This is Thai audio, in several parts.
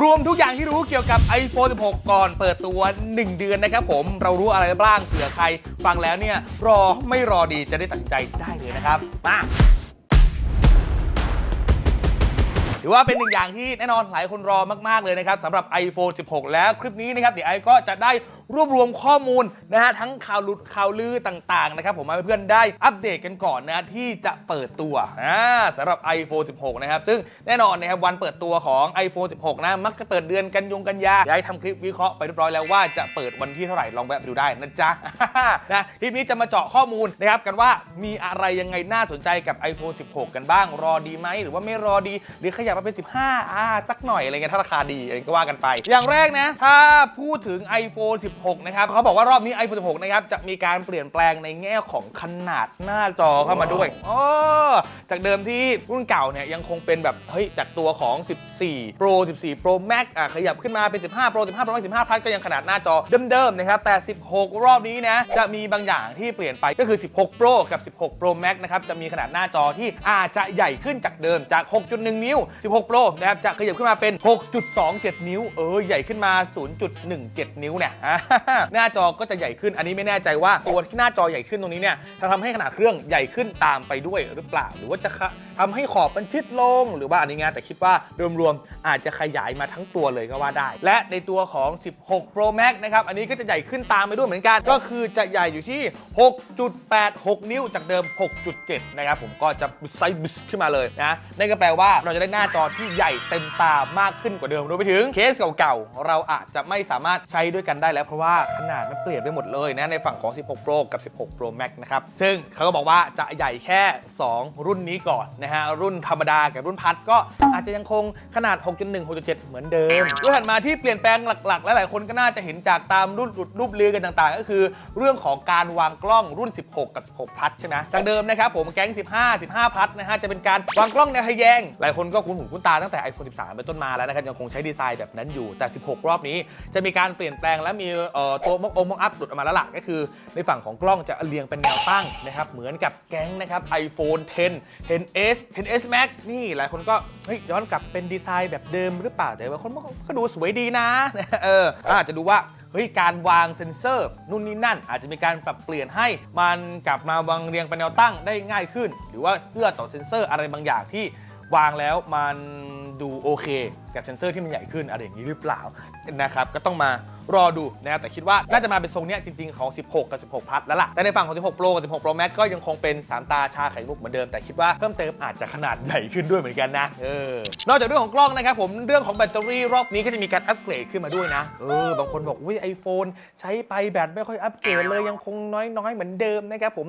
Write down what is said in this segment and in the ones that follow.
รวมทุกอย่างที่รู้เกี่ยวกับ iPhone 16 ก่อนเปิดตัว 1 เดือนนะครับผมเรารู้อะไรบ้างเผื่อใคร ฟังแล้วเนี่ย รอไม่รอดีจะได้ตัดสินใจได้เลยนะครับมาถือว่าเป็นหนึ่งอย่างที่แน่นอนหลายคนรอมาก ๆ เลยนะครับสำหรับ iPhone 16 แล้วคลิปนี้นะครับเดี๋ยวไอก็จะได้รวบรวมข้อมูลนะฮะทั้งข่าวหลุดข่าวลือต่างๆนะครับผมมาให้เพื่อนได้อัปเดตกันก่อนนะที่จะเปิดตัวอ่าสำหรับ iPhone 16 นะครับ ซึ่งแน่นอนนะครับวันเปิดตัวของ iPhone 16 นะ มักจะเปิดเดือนกันยงกันยาได้ทำคลิปวิเคราะห์ไปเรียบร้อยแล้วว่าจะเปิดวันที่เท่าไหร่ลองแวะไปดูได้นะจ๊ะนะคลิปนี้จะมาเจาะข้อมูลนะครับกันว่ามีอะไรยังไงน่าสนใจกับ iPhone 16 กันบ้าง รอดีไหมหรือว่าไม่รอดี หรือขยับมาเป็น 15อ่าสักหน่อยอะไรเงี้ยถ้าราคาดีอะไรก็ว่ากันไป อย่างแรกนะ ถ้าพูดถึง iPhone 16นะครับเขาบอกว่ารอบนี้ iPhone 16 นะครับ จะมีการเปลี่ยนแปลงในแง่ของขนาดหน้าจอเข้ามาด้วยอ๋อจากเดิมที่รุ่นเก่าเนี่ยยังคงเป็นแบบเฮ้ยจากตัวของ 14 Pro 14 Pro Max อะขยับขึ้นมาเป็น 15 Pro 15 Pro Max 15 Plus ก็ยังขนาดหน้าจอเดิมๆนะครับแต่ 16 รอบนี้นะจะมีบางอย่างที่เปลี่ยนไปก็คือ 16 Pro กับ 16 Pro Max นะครับจะมีขนาดหน้าจอที่อาจจะใหญ่ขึ้นจากเดิมจาก 6.1 นิ้ว 16 Pro นะครับจะขยับขึ้นมาเป็น 6.27 นิ้ว เออใหญ่ขึ้นมา 0.17 นิ้วเนี่ยหน้าจอก็จะใหญ่ขึ้นอันนี้ไม่แน่ใจว่าตัวที่หน้าจอใหญ่ขึ้นตรงนี้เนี่ยจะทำให้ขนาดเครื่องใหญ่ขึ้นตามไปด้วยหรือเปล่า หรือว่าจะทำให้ขอบมันชิดลงหรือว่าอันนี้ไงแต่คิดว่ารวมๆอาจจะขยายมาทั้งตัวเลยก็ว่าได้ และในตัวของ 16 Pro Max นะครับ อันนี้ก็จะใหญ่ขึ้นตามไปด้วยเหมือนกัน ก็คือจะใหญ่อยู่ที่ 6.86 นิ้วจากเดิม 6.7 นะครับ ผมก็จะไซส์บิสขึ้นมาเลยนะนั่นก็แปลว่าเราจะได้หน้าจอที่ใหญ่เต็มตามากขึ้นกว่าเดิมรวมไปถึงเคสเก่าๆ เราอาจจะไม่สามารถใช้ด้วยกันได้แล้วเพราะว่าขนาดมันเปลี่ยนไปหมดเลยนะในฝั่งของ 16 Pro กับ 16 Pro Max นะครับ ซึ่งเขาก็บอกว่าจะใหญ่แค่ 2 รุ่นนี้ก่อนนะฮะ รุ่นธรรมดากับรุ่นพัดก็อาจจะยังคงขนาด 6.1 6.7 เหมือนเดิมเรื่องถัดมาที่เปลี่ยนแปลงหลักๆ และหลายคนก็น่าจะเห็นจากตามรุ่นหลุดรูปเลือกันต่างๆ ก็คือ เรื่องของการวางกล้องรุ่น 16 กับ 16 พัดใช่ไหมจากเดิมนะครับผมแก๊ง 15 15 พัดนะฮะจะเป็นการวางกล้องแนวทะแยง หลายคนก็คุ้นหูคุ้นตาตั้งแต่ iPhone 13 เป็นต้นมาแล้วนะครับยังคงใช้ดีไซน์แบบนั้นอยู่แต่ 16 รอบนี้ จะมีการเปลี่ยนแปลงและมีเอ่อตัวมกองมกอัพหลุดออกมาแล้วล่ะก็คือ ในฝั่งของกล้องจะเรียงเป็นแนวตั้งนะครับเหมือนกับแก๊งนะครับ iPhone 10 10s 10s Max นี่หลายคนก็เฮ้ยย้อนกลับเป็นดีไซน์แบบเดิมหรือเปล่าแต่บางคนก็ก็ดูสวยดีนะเอออาจจะดูว่าเฮ้ยการวางเซ็นเซอร์นู่นนี่นั่น อาจจะมีการปรับเปลี่ยนให้มันกลับมาวางเรียงเป็นแนวตั้งได้ง่ายขึ้น หรือว่าเอื้อต่อเซ็นเซอร์อะไรบางอย่างที่วางแล้วมันดูโอเค กับเซ็นเซอร์ที่มันใหญ่ขึ้นอะไรอย่างนี้หรือเปล่านะครับก็ต้องมารอดูนะครับแต่คิดว่าน่าจะมาเป็นทรงเนี้ยจริงๆของ 16 กับ 16 พัดแล้วล่ะแต่ในฝั่งของ 16 Pro กับ 16 Pro Max ก็ยังคงเป็น 3 ตาชาไข่มุกเหมือนเดิมแต่คิดว่าเพิ่มเติมอาจจะขนาดใหญ่ขึ้นด้วยเหมือนกันนะเออนอกจากเรื่องของกล้องนะครับผมเรื่องของแบตเตอรี่รอบนี้ก็จะมีการอัปเกรดขึ้นมาด้วยนะเออบางคนบอกวิไอโฟนใช้ไปแบตไม่ค่อยอัปเกรดเลยยังคงน้อยๆเหมือนเดิมนะครับผม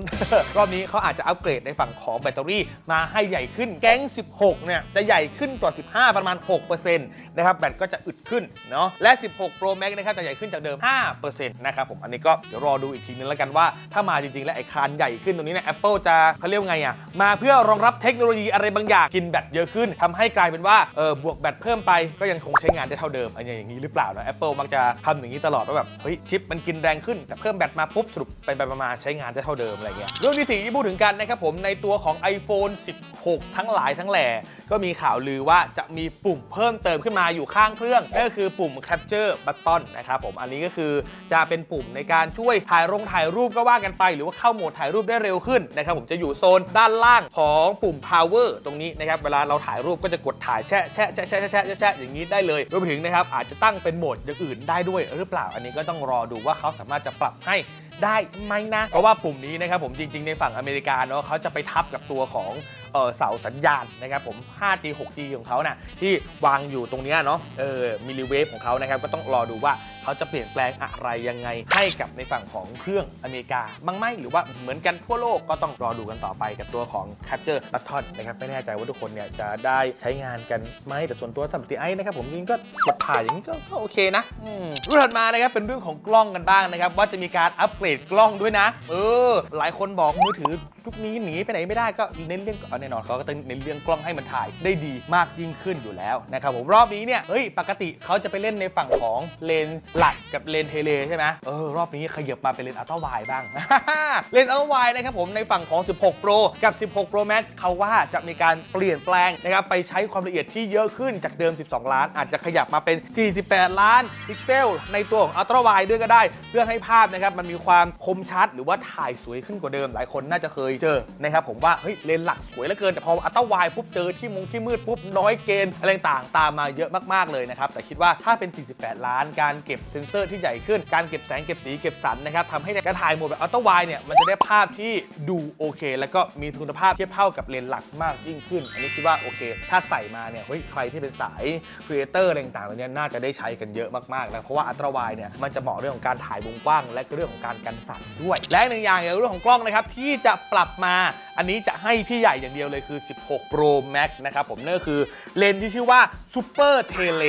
รอบนี้เขาอาจจะอัปเกรดในฝั่งของแบตเตอรี่มาให้ใหญ่ขึ้นแก๊ง 16 เนี่ยจะใหญ่ขึ้นกว่า 15 ประมาณ 6%นะครับแบตก็จะอึดขึ้นเนาะและ 16 Pro Max นะครับจะใหญ่ขึ้นจากเดิม 5%นะครับผมอันนี้ก็เดี๋ยวรอดูอีกทีนึงแล้วกันว่า ถ้ามาจริงๆ แล้วไอ้คานใหญ่ขึ้นตรงนี้เนี่ย Apple จะเขาเรียกไงอะมาเพื่อรองรับเทคโนโลยีอะไรบางอย่างกินแบตเยอะขึ้นทำให้กลายเป็นว่าเออบวกแบตเพิ่มไปก็ยังคงใช้งานได้เท่าเดิมอะไรอย่างนี้หรือเปล่านะ Apple มักจะทำอย่างนี้ตลอดว่าแบบเฮ้ยชิปมันกินแรงขึ้นแต่เพิ่มแบตมาปุ๊บสรุปไปไปมาใช้งานได้เท่าเดิมอะไรเงี้ยเรื่องที่สี่ที่พูดถึงกันนะครับผมในตัวของ iPhone 6 ทั้งหลายทั้งแหล่ก็มีข่าวลือว่าจะมีปุ่มเพิ่มเติมขึ้นมาอยู่ข้างเครื่องนั่นก็คือปุ่ม Capture Button นะครับผมอันนี้ก็คือจะเป็นปุ่มในการช่วยถ่ายรงถ่ายรูปก็ว่ากันไป หรือว่าเข้าโหมดถ่ายรูปได้เร็วขึ้นนะครับผมจะอยู่โซนด้านล่างของปุ่ม power ตรงนี้นะครับเวลาเราถ่ายรูปก็จะกดถ่ายแชะแชะแชะแชะแชะแชะแชะอย่างนี้ได้เลยรวมไปถึงนะครับอาจจะตั้งเป็นโหมดอย่างอื่นได้ด้วยหรือเปล่าอันนี้ก็ต้องรอดูว่าเขาสามารถจะปรับให้ได้ไหมนะ เพราะว่าปุ่มนี้นะครับผมจริงๆในฝั่งอเมริกาเนาะเขาจะไปทับกับตัวของ เสาสัญญาณนะครับผม 5G 6G ของเขานะ่ะที่วางอยู่ตรงนี้เนาะเออมิลลิเวฟของเขานะครับก็ต้องรอดูว่า เขาจะเปลี่ยนแปลงอะไรยังไง ให้กับในฝั่งของเครื่องอเมริกาบ้างไหมหรือว่าเหมือนกันทั่วโลกก็ต้องรอดูกันต่อไปกับตัวของ Capture Button นะครับไม่แน่ใจว่าทุกคนเนี่ยจะได้ใช้งานกันไหมแต่ส่วนตัวสำหรับตีไอ้นะครับผมจริงก็กดถ่ายอย่างนี้ก็โอเคนะเรื่องถัดมานะครับเป็นเรื่องของกล้องกันบ้างนะครับว่าจะมีการอัปเกรดกล้องด้วยนะ เออ หลายคนบอกมือถือยุคนี้หนีไปไหนไม่ได้ก็เน้นเรื่องเอาแน่นอนเขาก็ต้องเน้นเรื่องกล้องให้มันถ่ายได้ดีมากยิ่งขึ้นอยู่แล้วนะครับผมรอบนี้เนี่ยเฮ้ยปกติเขาจะไปเล่นในฝั่งของเลนส์หลักกับเลนเทเลใช่ไหมเออรอบนี้ขยับมาเป็นเลนอัลตร้าไวบ้าง เลนอัลตร้าไวนะครับผมในฝั่งของ 16 Pro กับ 16 Pro Max เขาว่าจะมีการเปลี่ยนแปลงนะครับไปใช้ความละเอียดที่เยอะขึ้นจากเดิม 12 ล้าน อาจจะขยับมาเป็น 48 ล้านพิกเซล ในตัวของอัลตร้าไวด้วยก็ได้ เพื่อให้ภาพนะครับมันมีความคมชัด หรือว่าถ่ายสวยขึ้นกว่าเดิมหลายคนน่าจะเคยเจอนะครับผมว่าเฮ้ยเลนหลักสวยเหลือเกินแต่พออัลตร้าไวปุ๊บเจอที่มุงที่มืดปุ๊บน้อยเกณฑ์อะไรต่างตามมาเยอะมากๆเลยนะครับแต่คิดว่าถ้าเป็น 48 ล้านการเก็บเซนเซอร์ที่ใหญ่ขึ้น การเก็บแสงเก็บสีเก็บสันนะครับทำให้การถ่ายโหมดแบบอัลตร้าไวเนี่ยมันจะได้ภาพที่ดูโอเค แล้วก็มีคุณภาพเทียบเท่ากับเลนส์หลักมากยิ่งขึ้น อันนี้คิดว่าโอเค ถ้าใส่มาเนี่ยเฮ้ยใครที่เป็นสายครีเอเตอร์อะไรต่างๆเหล่านี้น่าจะได้ใช้กันเยอะมากๆนะเพราะว่าอัลตร้าไวเนี่ยมันจะเหมาะเรื่องของการถ่ายมุมกว้าง และเรื่องของการกันสั่นด้วย และหนึ่งอย่างอย่างเรื่องของกล้องนะครับที่จะปรับมาอันนี้จะให้พี่ใหญ่อย่างเดียวเลยคือ 16 Pro Max นะครับผมนั่นก็คือเลนส์ที่ชื่อว่า ซูเปอร์เทเล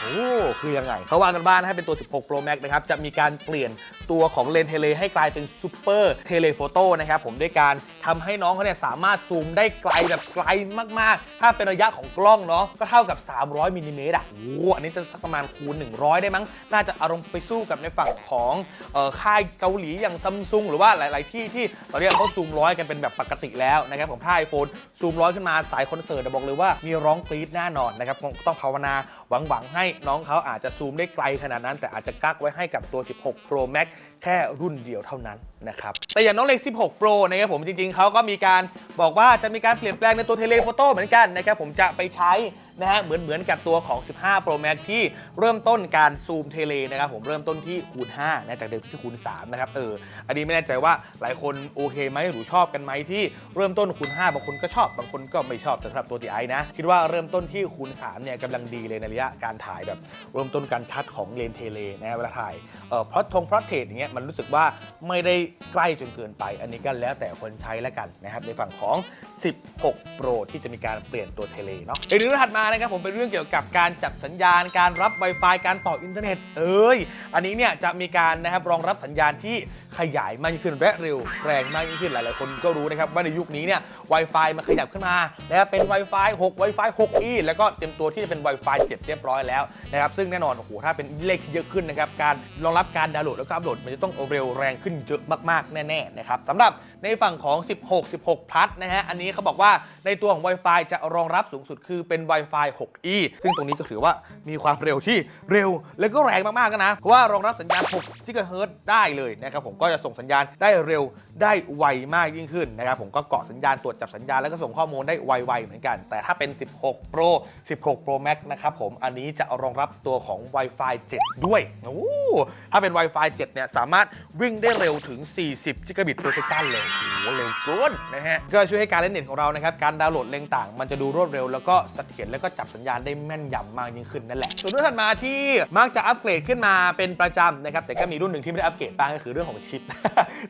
โอ้คือยังไงเขาวางกันบ้านให้เป็นตัว 16 Pro Max นะครับ จะมีการเปลี่ยน ตัวของเลนเทเลให้กลายเป็น Super Tele Photo นะครับผมด้วยการทำให้น้องเขาเนี่ยสามารถซูมได้ไกลแบบไกลมากๆ ถ้าเป็นระยะของกล้องเนาะก็เท่ากับ 300มิลลิเมตรอะโอ้อันนี้จะสักประมาณคูณ 100 ได้มั้ง น่าจะอารมณ์ไปสู้กับในฝั่งของค่ายเกาหลีอย่างซัมซุงหรือว่าหลาย ๆ ที่ที่ตอนนี้เขาซูมร้อยกันเป็นแบบปกติแล้วนะครับผมถ้าไอโฟนซูมร้อยขึ้นมาสายคอนเสิร์ตบอกเลยว่ามีร้องกรี๊ดแน่นอนนะครับต้องภาวนา หวังหวังให้น้องเขาอาจจะซูมได้ไกลขนาดนั้น แต่อาจจะกักไว้ให้กับตัว 16 Pro Max แค่รุ่นเดียวเท่านั้นนะครับแต่อย่างน้องเล็ก 16 Pro นะครับผมจริงๆเขาก็มีการบอกว่าจะมีการเปลี่ยนแปลงในตัวเทเลโฟโต้เหมือนกันนะครับผมจะไปใช้ นะฮะเหมือนเหมือนกับตัวของ 15 Pro Max ที่เริ่มต้นการซูมเทเลนะครับผมเริ่มต้นที่คูณ5นะจากเดิมที่คูณ3นะครับเอออันนี้ไม่แน่ใจว่าหลายคนโอเคไหมหรือชอบกันไหมที่เริ่มต้นคูณ5บางคนก็ชอบบางคนก็ไม่ชอบสำหรับตัวตีไอนะ คิดว่าเริ่มต้นที่คูณ3เนี่ยกำลังดีเลยในระยะการถ่ายแบบเริ่มต้นการชัดของเลนเทเลนะเวลาถ่ายเอ่อพลอตทงพลอตเทรดอย่างเงี้ยมันรู้สึกว่าไม่ได้ใกล้จนเกินไป อันนี้ก็แล้วแต่คนใช้แล้วกันนะครับในฝั่งของ 16 Pro ที่จะมีการเปลี่ยนตัวเทเลเนาะอีกหนึ่งรื่องถัดมานะครับผมเป็นเรื่องเกี่ยวกับการจับสัญญาณ การรับ Wi-Fi การต่ออินเทอร์เน็ต เอ้ย อันนี้เนี่ยจะมีการนะครับรองรับสัญญาณที่ขยายมากยิ่งขึ้นและเร็วแรงมากยิ่งขึ้นหลายๆคนก็รู้นะครับว่าในยุคนี้เนี่ย Wi-Fi มันขยับขึ้นมานะครับเป็น Wi-Fi 6 Wi-Fi 6E แล้วก็เตรียมตัวที่จะเป็น Wi-Fi 7 เรียบร้อยแล้วนะครับซึ่งแน่นอนโอ้โหถ้าเป็นเลขที่เยอะขึ้นนะครับการรองรับการดาวน์โหลดแล้วก็อัปโหลดมันจะต้องเร็วแรงขึ้นเยอะมากๆแน่ๆนะครับสำหรับในฝั่งของ 16 16 plus นะฮะอันนี้เขาบอกว่าในตัวของ Wi-Fi จะรองรับสูงสุดคือเป็น Wi-Fi 6E ซึ่งตรงนี้ก็ถือว่ามีความเร็วที่เร็ว แล้วก็แรงมากๆกันนะ เพราะว่ารองรับสัญญาณ6 GHz ได้เลยนะครับผมก็จะส่งสัญญาณได้เร็วได้ไวมากยิ่งขึ้นนะครับผมก็เกาะสัญญาณตรวจจับสัญญาณแล้วก็ส่งข้อมูลได้ไวๆเหมือนกัน แต่ถ้าเป็น 16 Pro 16 Pro Max นะครับผมอันนี้จะรองรับตัวของ Wi-Fi 7 ด้วยโอ้ถ้าเป็น Wi-Fi 7 เนี่ยสามารถวิ่งได้เร็วถึง 40 Gigabit per second เลยโอ้โหเร็วเกินนะฮะก็ช่วยให้การเล่นเน็ตของเรานะครับการดาวน์โหลดเลงต่าง มันจะดูรวดเร็วแล้วก็เสถียรแล้วก็ก็จับสัญญาณได้แม่นยำมากยิ่งขึ้นนั่นแหละ ส่วนรุ่นถัดมาที่มักจะอัปเกรดขึ้นมาเป็นประจำนะครับแต่ก็มีรุ่นหนึ่งที่ไม่ได้อัปเกรดบ้างก็คือเรื่องของชิป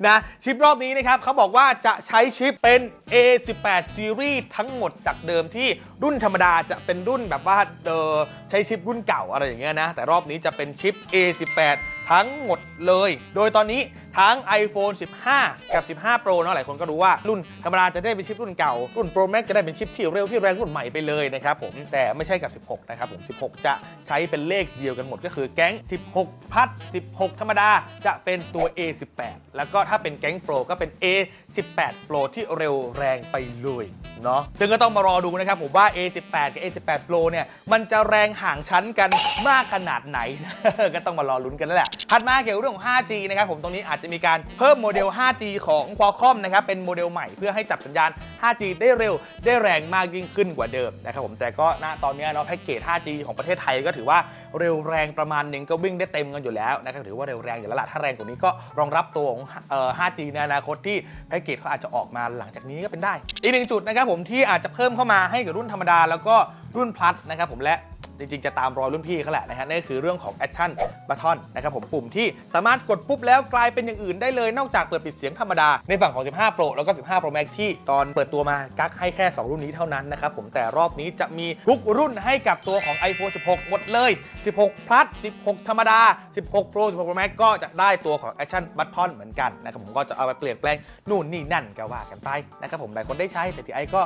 นะชิปรอบนี้นะครับเขาบอกว่าจะใช้ชิปเป็น A18 Series ทั้งหมดจากเดิมที่รุ่นธรรมดาจะเป็นรุ่นแบบว่าเออใช้ชิปรุ่นเก่าอะไรอย่างเงี้ยนะแต่รอบนี้จะเป็นชิป A18 ทั้งหมดเลย โดยตอนนี้ ทั้ง iPhone 15 กับ 15 Pro เนาะหลายคนก็รู้ว่ารุ่นธรรมดาจะได้เป็นชิปรุ่นเก่า รุ่น Pro Max จะได้เป็นชิปที่เร็วที่แรงรุ่นใหม่ไปเลยนะครับผมแต่ไม่ใช่กับ 16 นะครับผม 16 จะใช้เป็นเลขเดียวกันหมดก็คือแก๊ง 16 พัด 16 ธรรมดาจะเป็นตัว A18 แล้วก็ถ้าเป็นแก๊ง Pro ก็เป็น A18 Pro ที่เร็วแรงไปเลยเนาะซึ่งก็ต้องมารอดูนะครับผมว่า A18 กับ A18 Pro เนี่ยมันจะแรงห่างชั้นกันมากขนาดไหน ก็ต้องมารอลุ้นกันแล้วแหละถัดมาเกี่ยวกับเรื่องของ 5G นะครับผมตรงนี้อาจจะมีการเพิ่มโมเดล 5G ของ Qualcomm นะครับ เป็นโมเดลใหม่เพื่อให้จับสัญญาณ 5G ได้เร็ว ได้แรงมากยิ่งขึ้นกว่าเดิมนะครับผม แต่ก็ณตอนนี้เนาะแพ็กเกจ 5G ของประเทศไทยก็ถือว่าเร็วแรงประมาณหนึ่งก็วิ่งได้เต็มกันอยู่แล้วนะครับ ถือว่าเร็วแรงอยู่แล้วล่ะ ถ้าแรงกว่านี้ก็รองรับตัวของ 5G ในอนาคตที่แพ็กเกจเขาอาจจะออกมาหลังจากนี้ก็เป็นได้ อีกหนึ่งจุดนะครับผมที่อาจจะเพิ่มเข้ามาให้กับรุ่นธรรมดาแล้วก็รุ่นพลัสนะครับผมและ จริงๆ จะตามรอยรุ่นพี่เขาแหละนะฮะนั่นก็คือเรื่องของ Action Button นะครับผมปุ่มที่สามารถกดปุ๊บแล้วกลายเป็นอย่างอื่นได้เลยนอกจากเปิดปิดเสียงธรรมดา ในฝั่งของ 15 Pro แล้วก็ 15 Pro Max ที่ตอนเปิดตัวมากักให้แค่ 2 รุ่นนี้เท่านั้นนะครับผมแต่รอบนี้จะมีทุกรุ่นให้กับตัวของ iPhone 16 หมดเลย 16 Plus 16 ธรรมดา 16 Pro 16 Pro Max ก็จะได้ตัวของ Action Button เหมือนกันนะครับผมก็จะเอาไปเปลี่ยนแปลงนู่นนี่นั่นก็ว่ากันไปนะครับผมหลายคนได้ใช้แต่ที่ไอก็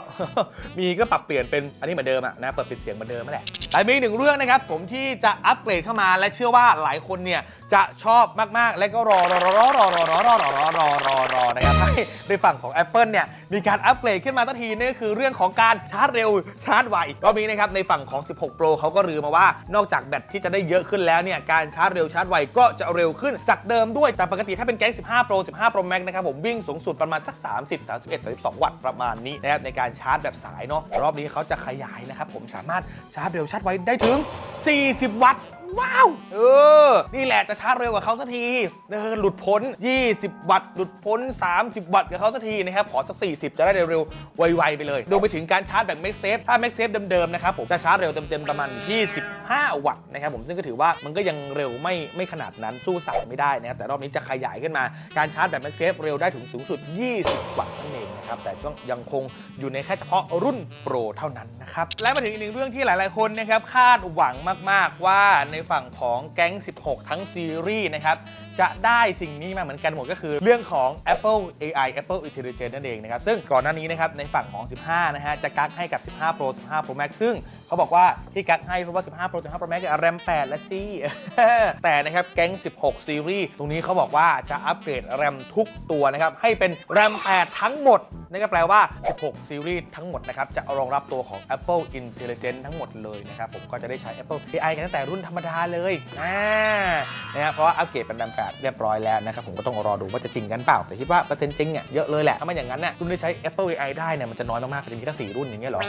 มีก็ปรับเปลี่ยนเป็นอันนี้เหมือนเดิมอะนะเปิดปิดเสียงเหมือนเดิมนั่นแหละแต่มีอีกหนึ่งเรื่องนะครับผมที่จะอัปเกรดเข้ามาและเชื่อว่าหลายคนเนี่ยจะชอบมากๆ และก็รอรอรอรอรอรอรอรอรอรอรอรอนะครับให้ในฝั่งของ Apple เนี่ยมีการอัปเกรดขึ้นมาทันทีนั่นก็คือเรื่องของการชาร์จเร็วชาร์จไวรอบนี้นะครับในฝั่งของ 16 Pro เขาก็รือมาว่านอกจากแบตที่จะได้เยอะขึ้นแล้วเนี่ยการชาร์จเร็วชาร์จไวก็จะเร็วขึ้นจากเดิมด้วยแต่ปกติถ้าเป็นแก๊ง15 Pro 15 Pro Max นะครับผมวิ่งสูงสุดประมาณสัก 30 31 32 วัตต์ประมาณนี้นะครับในการชาร์จแบบสายเนาะรอบนี้เขาจะขยายนะครับผมสามารถชาร์จเร็วชาร์จไวไถึง 40 วัตต์ ว้าว เออ นี่แหละจะชาร์จเร็วกว่าเขาสักทีเออหลุดพ้น 20 วัตต์ หลุดพ้น 30 วัตต์กับเขาสักทีนะครับ ขอสัก 40 จะได้เร็วๆ ไวๆ ไปเลยรวมไปถึงการชาร์จแบบไม่เซฟถ้าไม่เซฟเดิมๆ นะครับผม จะชาร์จเร็วเต็มๆ ประมาณ 25 วัตต์นะครับผม ซึ่งก็ถือว่ามันก็ยังเร็วไม่ไม่ขนาดนั้น สู้สายไม่ได้นะครับ แต่รอบนี้จะขยายขึ้นมา การชาร์จแบบไม่เซฟเร็วได้ถึงสูงสุด 20 วัตต์นั่นเองนะครับ แต่ต้องยังคงอยู่ในแค่เฉพาะรุ่นโปรเท่านั้นนะครับ และมาถึงอีกหนึ่งเรื่องที่หลาย ๆ คนนะครับคาดหวังมาก ๆ ว่าในฝั่งของแก๊ง 16 ทั้งซีรีส์นะครับ จะได้สิ่งนี้มาเหมือนกันหมดก็คือเรื่องของ Apple AI Apple Intelligence นั่นเองนะครับ ซึ่งก่อนหน้านี้นะครับในฝั่งของ 15 นะฮะ จะกักให้กับ 15 Pro 15 Pro Max ซึ่งเขาบอกว่าที่กักให้เพราะว่า 15 Pro 15 Pro Max แรม 8 และซี่ แต่นะครับแก๊ง 16 ซีรีส์ตรงนี้เขาบอกว่าจะอัปเกรดแรมทุกตัวนะครับให้เป็นแรม 8 ทั้งหมด นั่นก็แปลว่า 16 ซีรีส์ทั้งหมดนะครับ จะรองรับตัวของ Apple Intelligence ทั้งหมดเลยนะครับ ผมก็จะได้ใช้ Apple AI กันตั้งแต่รุ่นธรรมดาเลยอ่านะฮะเพราะว่าอัปเกรดเป็นแรม8เรียบร้อยแล้วนะครับ ผมก็ต้องรอดูว่าจะจริงกันเปล่า แต่คิดว่าเปอร์เซ็นต์จริงเนี่ยเยอะเลยแหละ ถ้าไม่อย่างนั้นเนี่ยรุ่นที่ใช้ Apple AI ได้เนี่ยมันจะน้อยมากๆจะมีแค่สี่รุ่นอย่างเงี้ยเหรอ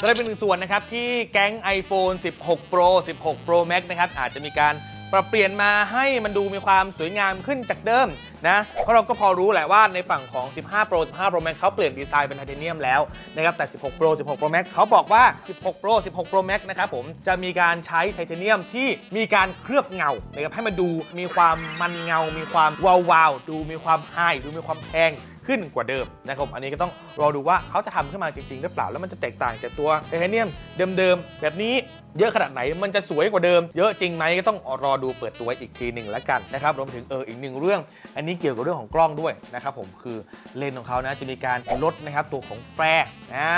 ก็ได้เป็นหนึ่งส่วนนะครับที่แก๊ง iPhone 16 Pro 16 Pro Max นะครับอาจจะมีการ ปรับเปลี่ยนมาให้มันดูมีความสวยงามขึ้นจากเดิมนะ เพราะเราก็พอรู้แหละว่าในฝั่งของ 15 Pro 15 Pro Max เขาเปลี่ยนดีไซน์เป็นไทเทเนียมแล้วนะครับ แต่ 16 Pro 16 Pro Max เขาบอกว่า 16 Pro 16 Pro Max นะครับผมจะมีการใช้ไทเทเนียมที่มีการเคลือบเงานะครับให้มันดูมีความมันเงา มีความวาวาวดูมีความไฮดูมีความแพงขึ้นกว่าเดิมนะครับ อันนี้ก็ต้องรอดูว่าเขาจะทำขึ้นมาจริงๆหรือเปล่า แล้วมันจะแตกต่างจากตัวไทเทเนียมเดิมๆแบบนี้ เยอะขนาดไหนมันจะสวยกว่าเดิม เยอะจริงไหมก็ต้องรอดูเปิดตัวอีกทีหนึ่งแล้วกันนะครับรวมถึงเอออีกหนึ่งเรื่อง อันนี้เกี่ยวกับเรื่องของกล้องด้วยนะครับผมคือเลนส์ของเขานะจะมีการลดนะครับตัวของแฟร์อ่า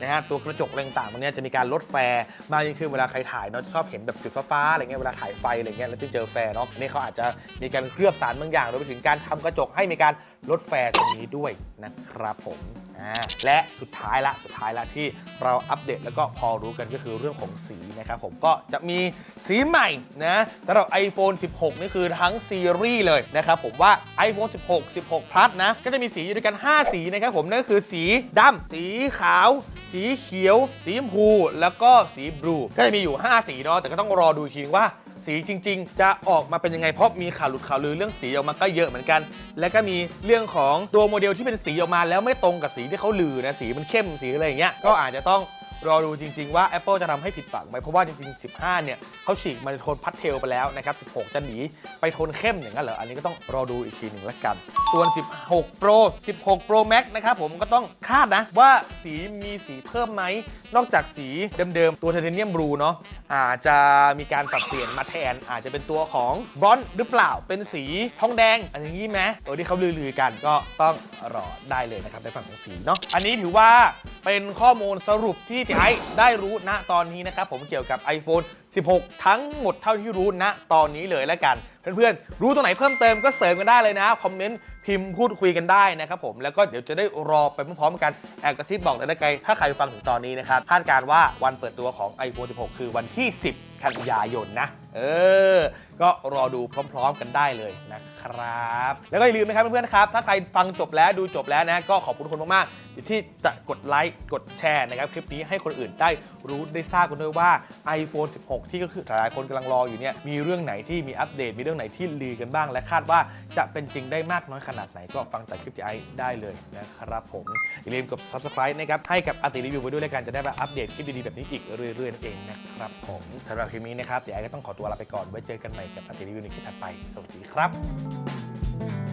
นะฮะตัวกระจกอะไรต่างๆตรงเนี้ยจะมีการลดแฟร์มากยิ่งขึ้นเวลาใครถ่ายเนาะชอบเห็นแบบจุดฟ้าๆอะไรเงี้ยเวลาถ่ายไฟอะไรเงี้ยแล้วจะเจอแฟร์เนาะอันนี้เขาอาจจะมีการเคลือบสารบางอย่างรวมไปถึงการทำกระจกให้มีการลดแฟร์ตรงนี้ด้วยนะครับผม อ่าและสุดท้ายละสุดท้ายละที่เราอัปเดตแล้วก็พอรู้กันก็คือเรื่องของสีนะครับผมก็จะมีสีใหม่นะสำหรับ iPhone 16 นี่คือทั้งซีรีส์เลยนะครับผมว่า iPhone 16 16 Plus นะ ก็จะมีสีอยู่ด้วยกัน 5 สีนะครับผมนั่นก็คือสีดำสีขาวสีเขียว สีชมพู แล้วก็สีบลู ก็จะมีอยู่ 5 สีเนาะ แต่ก็ต้องรอดูอีกทีนึงว่า สีจริง ๆ จะออกมาเป็นยังไงเพราะมีข่าวหลุดข่าวลือเรื่องสีออกมาก็เยอะเหมือนกัน แล้วก็มีเรื่องของตัวโมเดลที่เป็นสีออกมาแล้วไม่ตรงกับสีที่เขาลือนะสีมันเข้มสีอะไรอย่างเงี้ยก็อาจจะต้อง รอดูจริง ๆ ว่า Apple จะทำให้ผิดหวังไหมเพราะว่าจริง ๆ 15 เนี่ยเขาฉีกมาในโทนพัสเทลไปแล้วนะครับ 16 จะหนีไปโทนเข้มอย่างนั้นเหรอ อันนี้ก็ต้องรอดูอีกทีหนึ่งละกัน ส่วน 16 Pro 16 Pro Max นะครับผมก็ต้องคาดนะว่าสีมีสีเพิ่มไหม นอกจากสีเดิมๆ ตัวไทเทเนียมบลูเนาะอาจจะมีการปรับเปลี่ยนมาแทน อาจจะเป็นตัวของบรอนซ์หรือเปล่าเป็นสีทองแดงอันอย่างนี้ไหมตัวที่เขาลือๆกันก็ต้องรอได้เลยนะครับในฝั่งของสีเนาะอันนี้ถือว่าเป็นข้อมูลสรุปที่ที่ไอได้รู้ณตอนนี้นะครับผมเกี่ยวกับ iPhone 16 ทั้งหมดเท่าที่รู้ณตอนนี้เลยแล้วกัน เพื่อนๆ รู้ตรงไหนเพิ่มเติมก็เสริมกันได้เลยนะ คอมเมนต์พิมพ์พูดคุยกันได้นะครับผมแล้วก็เดี๋ยวจะได้รอไปพร้อมๆกันแอบกระซิบบอกเลยนะไกลถ้าใครฟังถึงตอนนี้นะครับคาดการว่าวันเปิดตัวของ iPhone 16 คือวันที่ 10 กันยายนนะ เออ ก็รอดูพร้อม ๆ กันได้เลยนะครับ แล้วก็อย่าลืมนะครับเพื่อนๆครับ ถ้าใครฟังจบแล้วดูจบแล้วนะ ก็ขอบคุณคนมากๆที่จะกดไลค์กดแชร์นะครับ คลิปนี้ให้คนอื่นได้รู้ได้ทราบกันด้วยว่า iPhone 16 ที่ก็คือหลายๆคนกำลังรออยู่เนี่ยมีเรื่องไหนที่มีอัปเดต มีเรื่องไหนที่ลือกันบ้าง และคาดว่าจะเป็นจริงได้มากน้อยขนาดไหน ก็ฟังจากคลิปที่ไอได้เลยนะครับผมอย่าลืมกด subscribe นะครับให้กับอาติรีวิวไปด้วยแล้วกันจะได้มาอัปเดตคลิปดีๆแบบนี้อีกเรื่อยๆนั่นเองนะครับผมสำหรับคลิปนี้นะครับเดี๋ยวไอก็ต้องขอตัวลาไปก่อนไว้เจอกันใหม่กับอาติรีวิวในคลิปถัดไป สวัสดีครับ